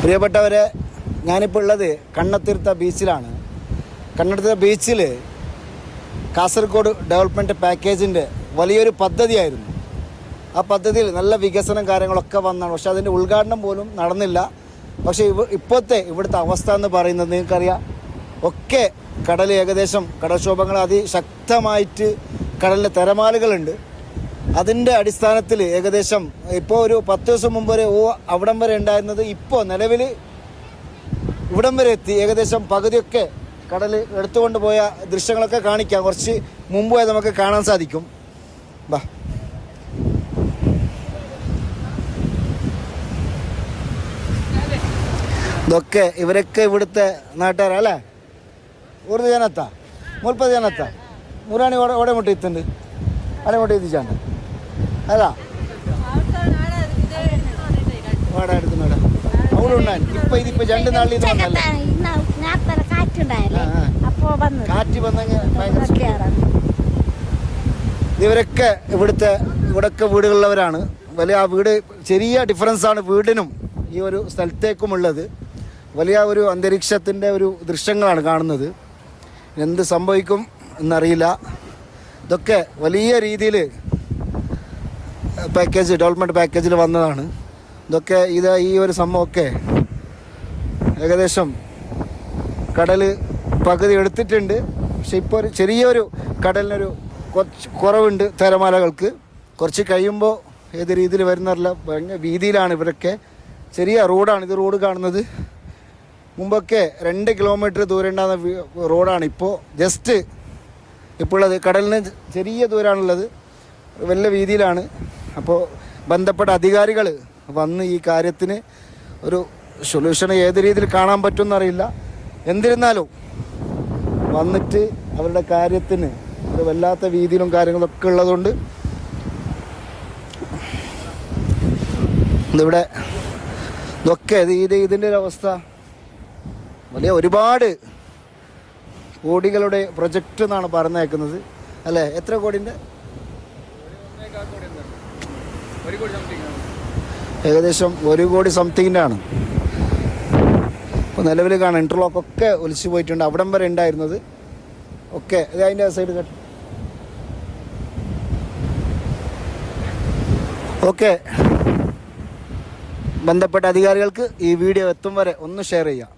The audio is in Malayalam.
പ്രിയപ്പെട്ടവരെ ഞാനിപ്പോൾ ഉള്ളത് കണ്ണത്തിരുത്ത ബീച്ചിലാണ്. കണ്ണത്തിരുത്ത ബീച്ചിൽ കാസർഗോഡ് ഡെവലപ്മെന്റ് പാക്കേജിന്റെ വലിയൊരു പദ്ധതിയായിരുന്നു. ആ പദ്ധതിയിൽ നല്ല വികസനം കാര്യങ്ങളൊക്കെ വന്നാണ്. പക്ഷേ അതിന്റെ ഉദ്ഘാടനം പോലും നടന്നില്ല. പക്ഷേ ഇവ ഇപ്പോഴത്തെ ഇവിടുത്തെ അവസ്ഥ എന്ന് പറയുന്നത് നിങ്ങൾക്കറിയാം. ഒക്കെ കടൽ ഏകദേശം കടൽക്ഷോഭങ്ങൾ അതിശക്തമായിട്ട് കടലിലെ തിരമാലകളുണ്ട്. അതിന്റെ അടിസ്ഥാനത്തിൽ ഏകദേശം ഇപ്പോൾ ഒരു പത്ത് ദിവസം മുമ്പ് വരെ ഓ അവിടം വരെ ഉണ്ടായിരുന്നത് ഇപ്പോൾ നിലവിൽ ഇവിടം വരെ എത്തി. ഏകദേശം പകുതിയൊക്കെ കടൽ എടുത്തുകൊണ്ട് പോയ ദൃശ്യങ്ങളൊക്കെ കാണിക്കാം. കുറച്ച് മുമ്പ് പോയത് നമുക്ക് കാണാൻ സാധിക്കും. ബാ. ഇതൊക്കെ ഇവരൊക്കെ ഇവിടുത്തെ നാട്ടുകാരാ അല്ലേ? ഉറുദു ജനത്താ. മുൽപ്പത് ജനത്താ. മുരാണി ഓടെ ഓടെ മുട്ടിത്തുണ്ട് അടമുട്ടി എത്തിച്ചാണ്ട്. കാറ്റ് ഇവരൊക്കെ ഇവിടുത്തെ ഇവിടൊക്കെ വീടുകളിലവരാണ് വലിയ ആ വീട് ചെറിയ ഡിഫറൻസ് ആണ് വീടിനും ഈ ഒരു സ്ഥലത്തേക്കും ഉള്ളത് വലിയ ഒരു അന്തരീക്ഷത്തിന്റെ ഒരു ദൃശ്യങ്ങളാണ് കാണുന്നത്. എന്ത് സംഭവിക്കും എന്നറിയില്ല. ഇതൊക്കെ വലിയ രീതിയിൽ പാക്കേജ് ഡെവലപ്മെന്റ് പാക്കേജിൽ വന്നതാണ്. ഇതൊക്കെ ഇത് ഈ ഒരു സംഭവമൊക്കെ ഏകദേശം കടൽ പകുതി എടുത്തിട്ടുണ്ട്. പക്ഷെ ഇപ്പോൾ ഒരു ചെറിയൊരു കടലിനൊരു കുറച്ച് കുറവുണ്ട് തിരമാലകൾക്ക്. കുറച്ച് കഴിയുമ്പോൾ ഏത് രീതിയിൽ വരുന്നറില്ല ഭയങ്കര വീതിയിലാണ് ഇവരൊക്കെ. ചെറിയ റോഡാണ് ഇത് റോഡ് കാണുന്നത്. മുമ്പൊക്കെ രണ്ട് കിലോമീറ്റർ ദൂരം ഉണ്ടാകുന്ന റോഡാണ് ഇപ്പോൾ ജസ്റ്റ് ഇപ്പോഴത് കടലിന് ചെറിയ ദൂരമാണുള്ളത്. വലിയ വീതിയിലാണ്. അപ്പോൾ ബന്ധപ്പെട്ട അധികാരികൾ വന്ന് ഈ കാര്യത്തിന് ഒരു സൊല്യൂഷൻ ഏത് രീതിയിൽ കാണാൻ പറ്റുമെന്നറിയില്ല എന്നിരുന്നാലും വന്നിട്ട് അവരുടെ കാര്യത്തിന് ഒരു വല്ലാത്ത വീതിയിലും കാര്യങ്ങളൊക്കെ ഉള്ളതുകൊണ്ട് ഇതിവിടെ ഇതൊക്കെ ഇത് ഇത് ഇതിന്റെ ഒരു അവസ്ഥ. വലിയ ഒരുപാട് കോടികളുടെ പ്രൊജക്റ്റ് എന്നാണ് പറഞ്ഞേക്കുന്നത്. അല്ലേ? എത്ര കോടിന്റെ? ഏകദേശം ഒരു കോടി സംതിങ്ങിന്റെ ആണ്. ഇപ്പോൾ നിലവിൽ കാണാം ഇന്റർലോക്ക് ഒക്കെ ഒലിച്ചു പോയിട്ടുണ്ട്. അവിടം വരെ ഉണ്ടായിരുന്നത്. ഒക്കെ ഇത് അതിന്റെ സൈഡ് കേട്ടോ ഓക്കെ. ബന്ധപ്പെട്ട അധികാരികൾക്ക് ഈ വീഡിയോ എത്തും വരെ ഒന്ന് ഷെയർ ചെയ്യാം.